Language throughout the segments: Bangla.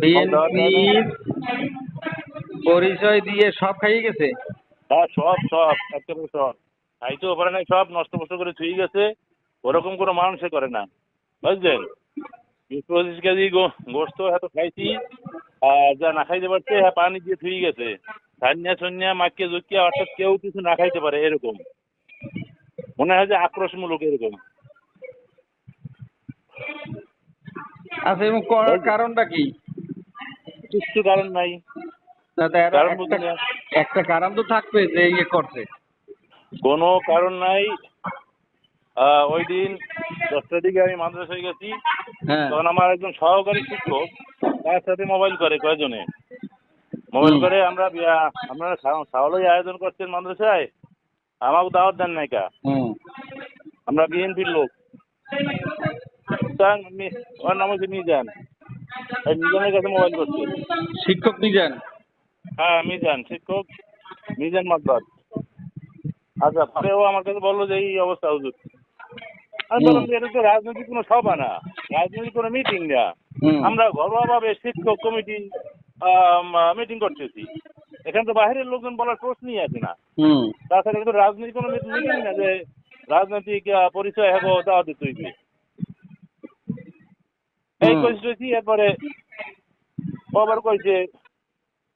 বিএনপির পরিচয় দিয়ে সব খাইয়ে গেছে? হ্যাঁ সব সব একেবারে সব। খাইতেও পারে নাই সব নষ্ট ফষ্ট করে থুই গেছে। ওরকম কোনো মানুষে করে না। বুঝলেন? বিশ পঁচিশ কেজি গোস্ত এত খাইছি আর যা না খাইতে পারছে হ্যাঁ পানি দিয়ে থুই গেছে। সান্যা সন্যা মাকে জুকিয়া অর্থাৎ কেউ কিছু না খাইতে পারে এরকম। মনে হয় যে আক্রোশমূলক এরকম। আচ্ছা এবং করার কারণটা কি? কিচ্ছু কারণ নাই। একটা কারণ তো থাকবে যে ইয়ে করছে। কোনো কারণ নাই। ওই দিন দশটার দিকে আমি মাদ্রাসায় গেছি। হ্যাঁ। তখন আমার একজন সহকারী শিক্ষক তার সাথে মোবাইল করে কয়জনে। মোবাইল করে আমরা আপনারা খাওয়া- আয়োজন করছেন মাদ্রাসায়। আমাকে দাওয়াত দেন নাই কা। আমরা বিএনপির লোক। তা মি- ওর নাম হচ্ছে মিজান এই মিজানের কাছে মোবাইল করছে। শিক্ষক নিজান? হ্যাঁ মিজান শিক্ষক মিজান আচ্ছা পরে ও আমার কাছে বলল যে এই অবস্থা হুজুর। আমি বললাম যে এটা তো রাজনৈতিক কোনো সভা না রাজনৈতিক কোনো মিটিং না। আমরা ঘরোয়াভাবে শিক্ষক কমিটি মিটিং করতেছি। এখানে তো বাইরের লোকজন বলার প্রশ্নই আছে না। তাছাড়া কিন্তু রাজনৈতিক কোনো মিটিং না যে রাজনৈতিক পরিচয় হব দাওয়া দিতে হইবে। এই কইছি এরপরে ও আবার কইছে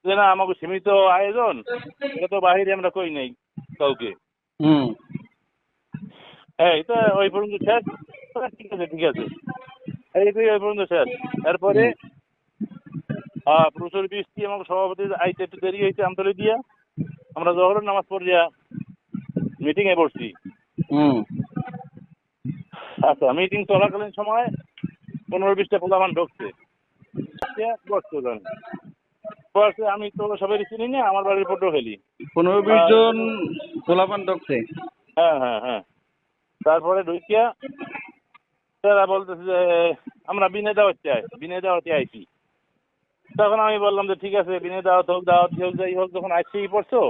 যে না আমাকে সীমিত আয়োজন এটা তো বাহিরে আমরা কই নাই কাউকে। হ্যাঁ এটা ওই পর্যন্ত শেষ? ঠিক আছে ঠিক আছে। এইটাই ওই পর্যন্ত শেষ। প্রচুর বৃষ্টি এবং সভাপতি আইতে একটু দেরি হয়েছে আমতলি দিয়া। আমরা জহরের নামাজ পড়িয়া মিটিং এ বসছি আচ্ছা মিটিং চলাকালীন সময় পনেরো বিশটা পোলামান ঢুকছে। বসে আমি তো সবাই চিনি না আমার বাড়ির ফটো ফেলি। পনেরো বিশ জন পোলাপান ঢুকছে। হ্যাঁ হ্যাঁ হ্যাঁ। তারপরে ঢুকিয়া তারা বলতেছে যে আমরা বিনে দাওয়াত চাই বিনে দাওয়াতে আইছি। তখন আমি বললাম যে ঠিক আছে বিনে দাওয়াত হোক দাওয়াত হোক যাই হোক যখন আইসি পড়ছো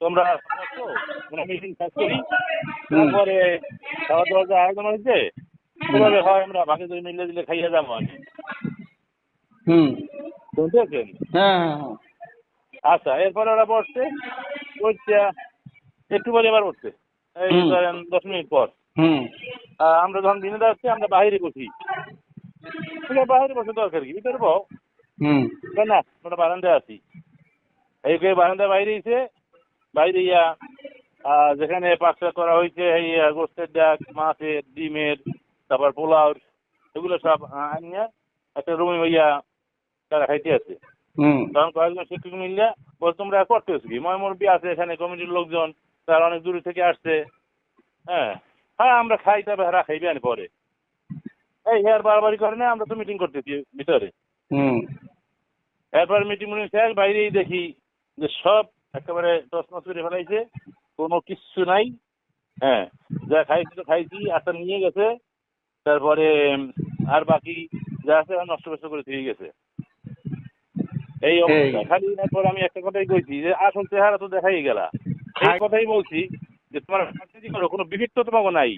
তোমরা মিটিং শেষ করি। তারপরে খাওয়া দাওয়ার যে আয়োজন হয়েছে কীভাবে হয় আমরা? ভাগে দুই মিলে দিলে খাইয়ে যাব আমি হুম। শুনতে হ্যাঁ হ্যাঁ হ্যাঁ। আচ্ছা এরপরে ওরা বসছে বসছে একটু পরে এবার উঠছে এই ধরেন দশ মিনিট পর। হুম। আমরা যখন দিনে যাচ্ছি আমরা বাইরে বসি। বাইরে বসে দরকার কি? ভিতরে বউ হুম। না? আমরা বারান্দায় আছি। এই কে বারান্দায় বাইরে এসে বাইরে ইয়া যেখানে পাকশাক করা হয়েছে এই গোস্তের ডাক মাছের ডিমের তারপর পোলাও এগুলো সব আনিয়া একটা রুমে ইয়া তারা খাইতে আছে তখন কয়েকজন শিক্ষক মিললে বল তোমরা করতেছো কি? ময় মুরব্বী আছে এখানে কমিটির লোকজন তারা অনেক দূর থেকে আসছে। হ্যাঁ হ্যাঁ আমরা খাই তবে হারা খাইবে আনি পরে। এই হেয়ার বারবারই করে না আমরা তো মিটিং করতেছি ভিতরে। হুম। এরপর মিটিং মিটিং শেষ বাইরেই দেখি যে সব একেবারে তসমস করে ফেলাইছে কোনো কিচ্ছু নাই। হ্যাঁ যা খাইছি তো খাইছি আশা নিয়ে গেছে। তারপরে আর বাকি যা আছে নষ্ট ফষ্ট করে দিয়ে গেছে। এই অবস্থা। খালি এরপর আমি একটা কথাই কইছি যে আসল চেহারা তো দেখাই গেলা। এই কথাই বলছি যে তোমার করো কোনো বিবেক তো তোমাকে নাই।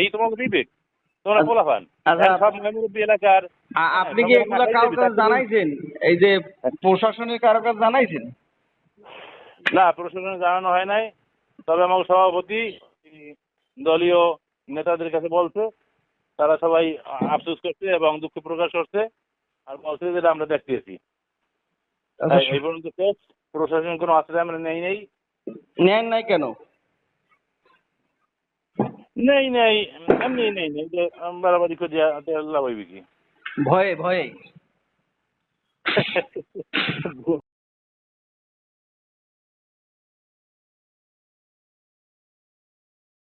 এই তোমাকে বিবেক তোমরা আচ্ছা, আচ্ছা, সব মুরব্বী এলাকার আপনি কি হ্যাঁ, এগুলা কারও কাছে জানাইছেন? এই যে প্রশাসনের কারও কাছে জানাইছেন? না প্রশাসনে জানানো হয় নাই। তবে আমার সভাপতি দলীয় নেতাদের কাছে বলছে তারা সবাই আফসোস করছে এবং দুঃখ প্রকাশ করছে। আর বলছে যেটা আমরা দেখতেছি। আচ্ছা, এই পর্যন্ত প্রশাসন কোনো আশ্রয় আমরা নেই নেই। নেন নাই কেন? নেই নেই এমনি নেই নেই। বাড়াবাড়ি করে দেওয়া লাভ হইবে কি? ভয়ে ভয়ে।